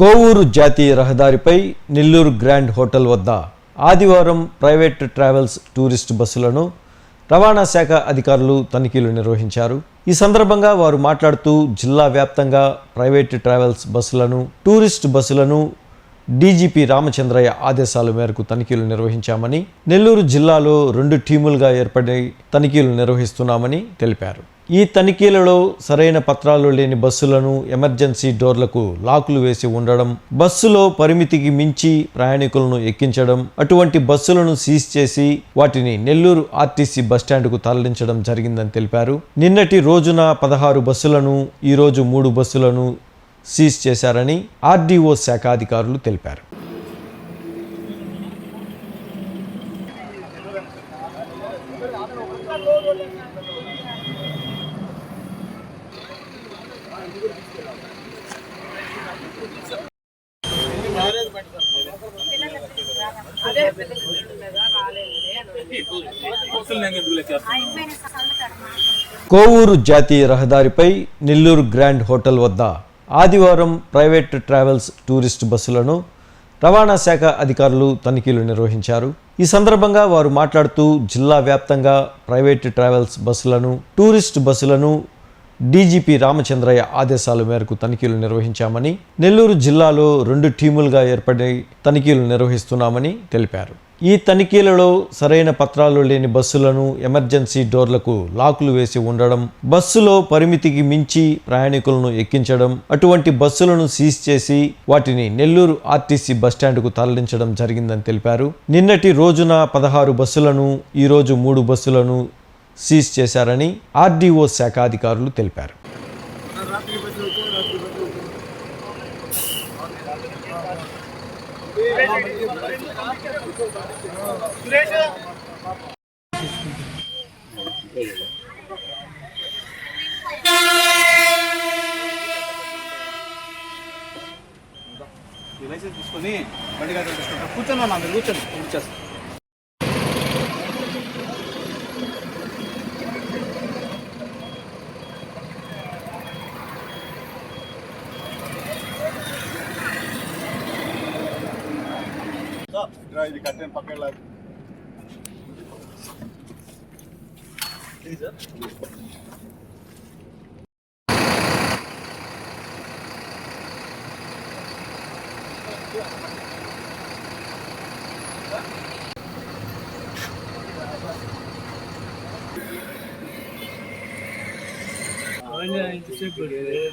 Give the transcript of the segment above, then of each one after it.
కోవూరు జాతీయ రహదారిపై Nellore grand hotel వద్ద ఆదివారం ప్రైవేట్ ట్రావెల్స్ టూరిస్ట్ బస్సులను రవాణా శాఖ అధికారులు తనిఖీలు నిర్వహించారు. ఈ సందర్భంగా వారు మాట్లాడుతూ జిల్లా వ్యాప్తంగా ప్రైవేట్ ట్రావెల్స్ బస్సులను టూరిస్ట్ బస్సులను డీజీపీ రామచంద్రయ్య ఆదేశాల మేరకు తనిఖీలు నిర్వహించామని నెల్లూరు జిల్లాలో రెండు టీములుగా ఏర్పడి తనిఖీలు నిర్వహిస్తున్నామని తెలిపారు. ఈ తనిఖీలలో సరైన పత్రాలు లేని బస్సులను ఎమర్జెన్సీ డోర్లకు లాకులు వేసి ఉండడం బస్సులో పరిమితికి మించి ప్రయాణికులను ఎక్కించడం అటువంటి బస్సులను సీజ్ చేసి వాటిని నెల్లూరు ఆర్టీసీ బస్టాండ్కు తరలించడం జరిగిందని తెలిపారు. నిన్నటి రోజున పదహారు బస్సులను ఈరోజు మూడు బస్సులను సీజ్ చేశారని ఆర్డీఓ శాఖ అధికారులు తెలిపారు. కోవూరు జాతీయ రహదారిపై నెల్లూరు గ్రాండ్ హోటల్ వద్ద ఆదివారం ప్రైవేట్ ట్రావెల్స్ టూరిస్ట్ బస్సులను రవాణా శాఖ అధికారులు తనిఖీలు నిర్వహించారు. ఈ సందర్భంగా వారు మాట్లాడుతూ జిల్లా వ్యాప్తంగా ప్రైవేట్ ట్రావెల్స్ బస్సులను టూరిస్ట్ బస్సులను డీజీపీ రామచంద్రయ్య ఆదేశాల మేరకు తనిఖీలు నిర్వహించామని నెల్లూరు జిల్లాలో రెండు టీములుగా ఏర్పడి తనిఖీలు నిర్వహిస్తున్నామని తెలిపారు. ఈ తనిఖీలలో సరైన పత్రాలు లేని బస్సులను ఎమర్జెన్సీ డోర్లకు లాకులు వేసి ఉండడం బస్సులో పరిమితికి మించి ప్రయాణికులను ఎక్కించడం అటువంటి బస్సులను సీజ్ చేసి వాటిని నెల్లూరు ఆర్టీసీ బస్టాండ్కు తరలించడం జరిగిందని తెలిపారు. నిన్నటి రోజున పదహారు బస్సులను ఈరోజు మూడు బస్సులను సీజ్ చేశారని ఆర్డీఓ శాఖ అధికారులు తెలిపారు. లైసెన్స్ తీసుకొని బండి గారి తీసుకుంటాం కూర్చొని ఉన్నా మీరు కూర్చొని ఇది కట్టెన్ పక్కన లాగు. ఇది సార్ అవన్నీ ఇంతసేపు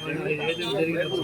మనం ఏదో జరిగినప్పుడు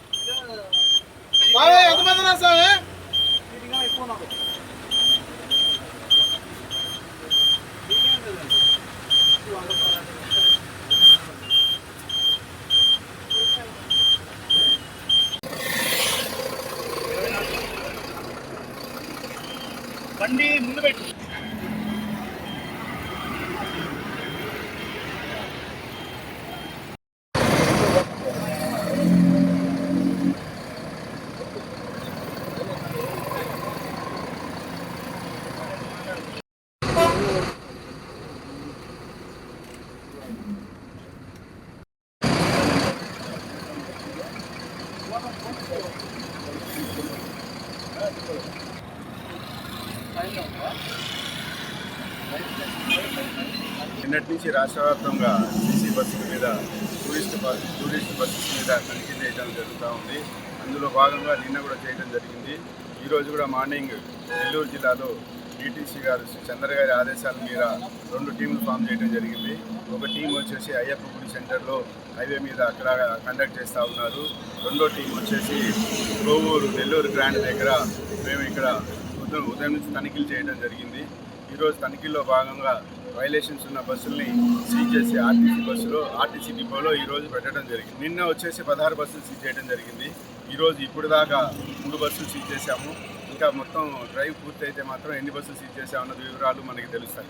ఎంతమంది ఉన్నారు సార్ సీటింగ్ కన్నా ఎక్కువ ఉన్నారు బండి ముందు పెట్టు నిన్నటి నుంచి రాష్ట్ర వ్యాప్తంగా సీసీ బస్సుల మీద టూరిస్ట్ బస్ టూరిస్ట్ బస్సుల మీద తనిఖీ చేయడం జరుగుతూ ఉంది. అందులో భాగంగా నిన్న కూడా చేయడం జరిగింది. ఈరోజు కూడా మార్నింగ్ నెల్లూరు జిల్లాలో డిటీసీ గారు శ్రీ చంద్ర గారి ఆదేశాల మీద రెండు టీములు ఫామ్ చేయడం జరిగింది. ఒక టీం వచ్చేసి అయ్యప్ప గుడి సెంటర్లో హైవే మీద అక్కడ కండక్ట్ చేస్తూ ఉన్నారు. రెండో టీం వచ్చేసి కోవూరు నెల్లూరు గ్రాండ్ దగ్గర మేము ఇక్కడ ఉదయం ఉదయం నుంచి తనిఖీలు చేయడం జరిగింది. ఈరోజు తనిఖీల్లో భాగంగా వైలేషన్స్ ఉన్న బస్సుల్ని సీజ్ చేసి ఆర్టీసీ బస్సులో ఆర్టీసీ డిపోలో ఈరోజు పెట్టడం జరిగింది. నిన్న వచ్చేసి పదహారు బస్సులు సీజ్ చేయడం జరిగింది. ఈరోజు ఇప్పుడు దాకా మూడు బస్సులు సీజ్ చేశాము. ఇంకా మొత్తం డ్రైవ్ పూర్తయితే మాత్రం ఎన్ని బస్సులు సీజ్ చేసామన్నది వివరాలు మనకి తెలుస్తాయి.